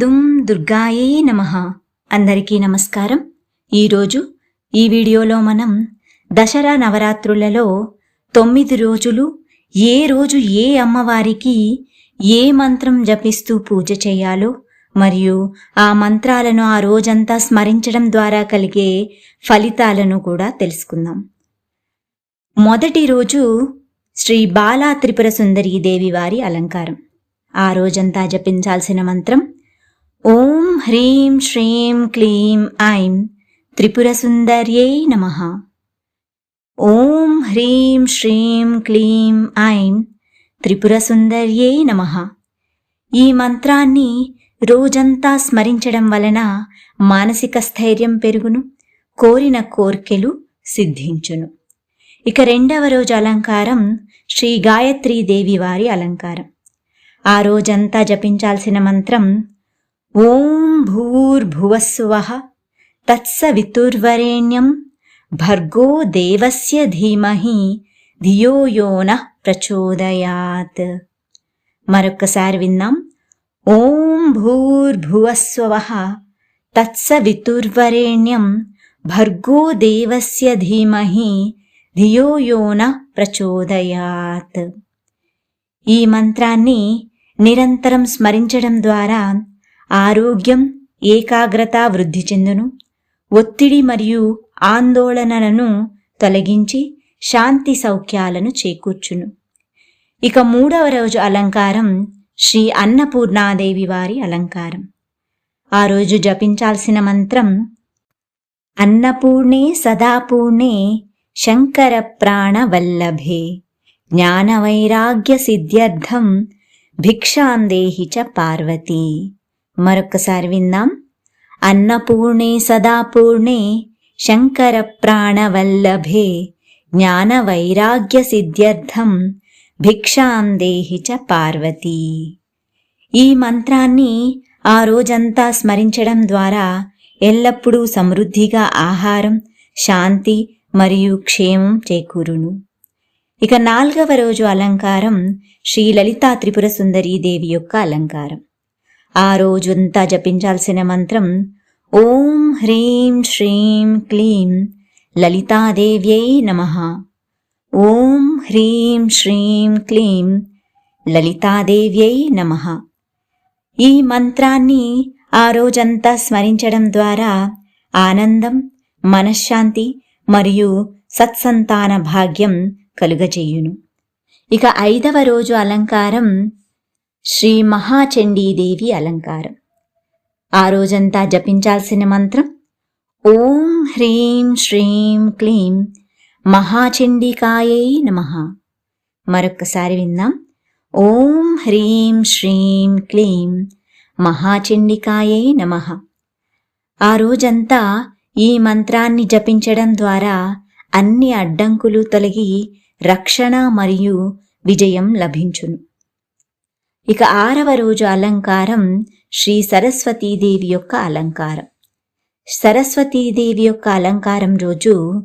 దుమ్ దుర్గాయే నమ. అందరికీ నమస్కారం. ఈరోజు ఈ వీడియోలో మనం దసరా నవరాత్రులలో తొమ్మిది రోజులు ఏ రోజు ఏ అమ్మవారికి ఏ మంత్రం జపిస్తూ పూజ చేయాలో మరియు ఆ మంత్రాలను ఆ రోజంతా స్మరించడం ద్వారా కలిగే ఫలితాలను కూడా తెలుసుకుందాం. మొదటి రోజు శ్రీ బాలా త్రిపుర సుందరీ దేవి వారి అలంకారం. ఆ రోజంతా జపించాల్సిన మంత్రం ఓం హ్రీం శ్రీం క్లీం ఐం త్రిపురసుందర్యై నమ. ఓం హ్రీం శ్రీం క్లీం ఐం త్రిపురసుందర్యై నమ. ఈ మంత్రాన్ని రోజంతా స్మరించడం వలన మానసిక స్థైర్యం పెరుగును కోరిన కోర్కెలు సిద్ధించును. ఇక రెండవ రోజు అలంకారం శ్రీ గాయత్రీదేవి వారి అలంకారం. ఆ రోజంతా జపించాల్సిన మంత్రం ఓం భూర్భువస్వ తత్సవితుర్వరేణ్యం భర్గో దేవస్య ధీమహి ధియో యోన ప్రచోదయాత్ మరొక్కసారి విన్నాం ఓం భూర్భువస్వ తత్సవితుర్వరేణ్యం భర్గో దేవస్య ధీమహి ధియో యోన ప్రచోదయాత్। ఈ మంత్రాన్ని నిరంతరం స్మరించడం ద్వారా ఆరోగ్యం ఏకాగ్రత వృద్ధి చెందును. ఒత్తిడి మరియు ఆందోళనలను తొలగించి శాంతి సౌఖ్యాలను చేకూర్చును. ఇక మూడవ రోజు అలంకారం శ్రీ అన్నపూర్ణాదేవి వారి అలంకారం. ఆ రోజు జపించాల్సిన మంత్రం అన్నపూర్ణే సదాపూర్ణే శంకర ప్రాణవల్లభే జ్ఞానవైరాగ్య సిద్ధ్యర్థం భిక్షాందేహి చ పార్వతీ. మరొక్కసారి విందాం. అన్నపూర్ణే సదాపూర్ణే శంకర ప్రాణవల్లభే జ్ఞానవైరాగ్య సిద్ధ్యర్థం భిక్షాందేహి చ పార్వతీ. ఈ మంత్రాన్ని ఆ రోజంతా స్మరించడం ద్వారా ఎల్లప్పుడూ సమృద్ధిగా ఆహారం శాంతి మరియు క్షేమం చేకూరును. ఇక నాల్గవ రోజు అలంకారం శ్రీ లలితా త్రిపుర దేవి యొక్క అలంకారం. ఆ రోజంతా జపించాల్సిన మంత్రం ఓం హ్రీం శ్రీం క్లీం లలితాదేవ్యై నమ. ఓం హ్రీం శ్రీం క్లీం లలితాదేవ్యై నమ. ఈ మంత్రాన్ని ఆ రోజంతా స్మరించడం ద్వారా ఆనందం మనశ్శాంతి మరియు సత్సంతాన భాగ్యం కలుగజేయును. ఇక ఐదవ రోజు అలంకారం శ్రీ మహాచండీదేవి అలంకారం. ఆ రోజంతా జపించాల్సిన మంత్రం ఓం హ్రీం శ్రీం క్లీం మహాచండికాయై నమ. మరొక్కసారి విందాం. ఓం హ్రీం శ్రీం క్లీం మహాచండికాయై నమ. ఆ రోజంతా ఈ మంత్రాన్ని జపించడం ద్వారా అన్ని అడ్డంకులు తొలగి రక్షణ మరియు విజయం లభించును. ఇక ఆరవ రోజు అలంకారం శ్రీ సరస్వతీదేవి యొక్క అలంకారం. సరస్వతీదేవి యొక్క అలంకారం రోజు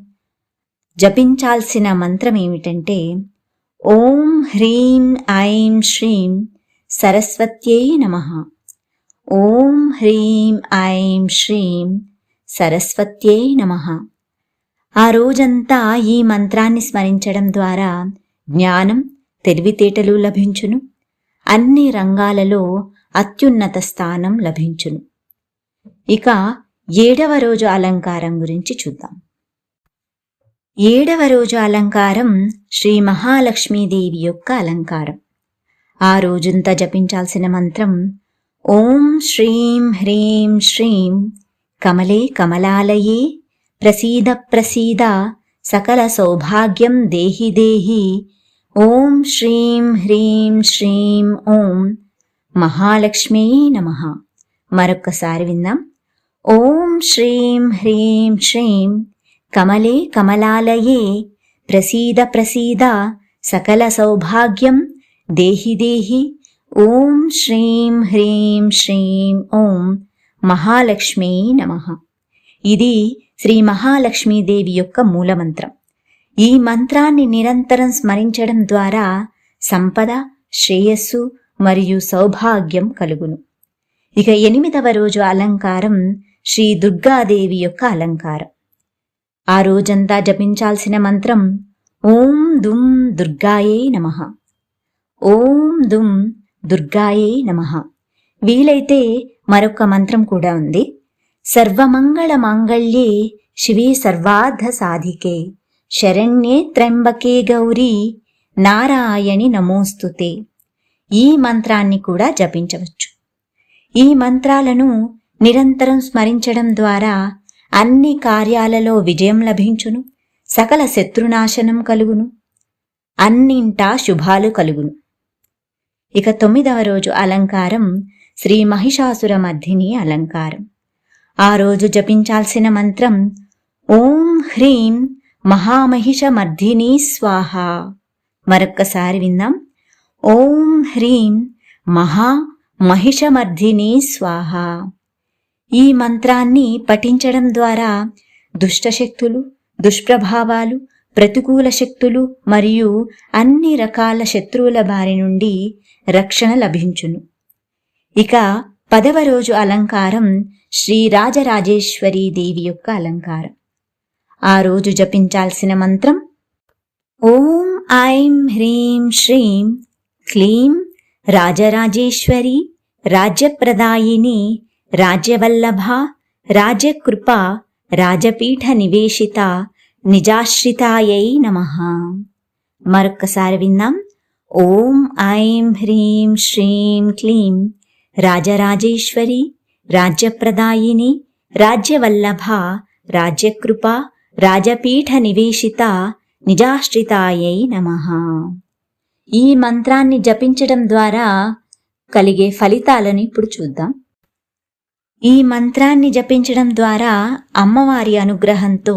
జపించాల్సిన మంత్రం ఏమిటంటే ఓం హ్రీం ఐం శ్రీం సరస్వత్యై నమ. ఓం హ్రీం ఐం శ్రీం సరస్వత్యై నమ. ఆ రోజంతా ఈ మంత్రాన్ని స్మరించడం ద్వారా జ్ఞానం తెలివితేటలు లభించును. అన్ని రంగాలలో అత్యున్నత స్థానం లభించును. ఇక ఏడవ రోజు అలంకారం గురించి చూద్దాం. ఏడవ రోజు అలంకారం శ్రీ మహాలక్ష్మీదేవి యొక్క అలంకారం. ఆ రోజంతా జపించాల్సిన మంత్రం ఓం శ్రీం హ్రీం శ్రీం కమలే కమలాలయే ప్రసీద ప్రసీద సకల సౌభాగ్యం దేహి దేహి ఓం శ్రీం హ్రీం శ్రీం ఓం మహాలక్ష్మీ నమ. మరొక్కసారి విందాం. ఓం శ్రీం హ్రీం శ్రీం కమలే కమలాలయే ప్రసీద ప్రసీద సకల సౌభాగ్యం దేహి దేహి. ఓం శ్రీం హ్రీం శ్రీం ఓం మహాలక్ష్మీ నమ. ఇది శ్రీ మహాలక్ష్మీదేవి యొక్క మూలమంత్రం. ఈ మంత్రాన్ని నిరంతరం స్మరించడం ద్వారా సంపద శ్రేయస్సు మరియు సౌభాగ్యం కలుగును. ఇక ఎనిమిదవ రోజు అలంకారం శ్రీ దుర్గాదేవి యొక్క అలంకారం. ఆ రోజంతా జపించాల్సిన మంత్రం ఓం దుం దుర్గాయే నమ. ఓం దుం దుర్గాయే నమ. వీలైతే మరొక మంత్రం కూడా ఉంది. సర్వమంగళ మాంగళ్యే శివే సర్వార్థ సాధికే. శరణ్యే త్ర్యంబకే గౌరీ నారాయణి నమోస్తుతే. ఈ మంత్రాన్ని కూడా జపించవచ్చు. ఈ మంత్రాలను నిరంతరం స్మరించడం ద్వారా అన్ని కార్యాలలో విజయం లభించును సకల శత్రునాశనం కలుగును అన్నింటా శుభాలు కలుగును. ఇక తొమ్మిదవ రోజు అలంకారం శ్రీ మహిషాసుర మధ్యని అలంకారం. ఆ రోజు జపించాల్సిన మంత్రం ఓం హ్రీం మహామహిష మర్ధిని స్వాహ. మరొక్కసారి విందాం. ఓం హ్రీం మహా మహిషమర్ధిని స్వాహ. ఈ మంత్రాన్ని పఠించడం ద్వారా దుష్టశక్తులు దుష్ప్రభావాలు ప్రతికూల శక్తులు మరియు అన్ని రకాల శత్రువుల బారి నుండి రక్షణ లభించును. ఇక పదవ రోజు అలంకారం శ్రీ రాజరాజేశ్వరీ దేవి యొక్క అలంకారం. ఆ రోజు జపించాల్సిన మంత్రం ఓం ఐం హ్రీం శ్రీం క్లీం రాజరాజేశ్వరి రాజ్యప్రదాయిని రాజ్యవల్లభ రాజకృప రాజపీఠ నివేశిత నిజాశ్రితాయై నమ. మరొక్కసారి విందాం. ఓం ఐం హ్రీం శ్రీం క్లీం రాజరాజేశ్వరి రాజ్యప్రదాయిని రాజ్యవల్లభ రాజ్యకృప రాజపీఠ నివేశిత నిజాశ్రితాయై నమ. ఈ మంత్రాన్ని జపించడం ద్వారా కలిగే ఫలితాలను ఇప్పుడు చూద్దాం. ఈ మంత్రాన్ని జపించడం ద్వారా అమ్మవారి అనుగ్రహంతో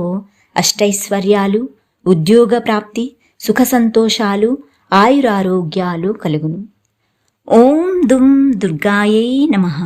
అష్టైశ్వర్యాలు ఉద్యోగ ప్రాప్తి సుఖ సంతోషాలు ఆయురారోగ్యాలు కలుగును. ఓం దుం దుర్గాయై నమః.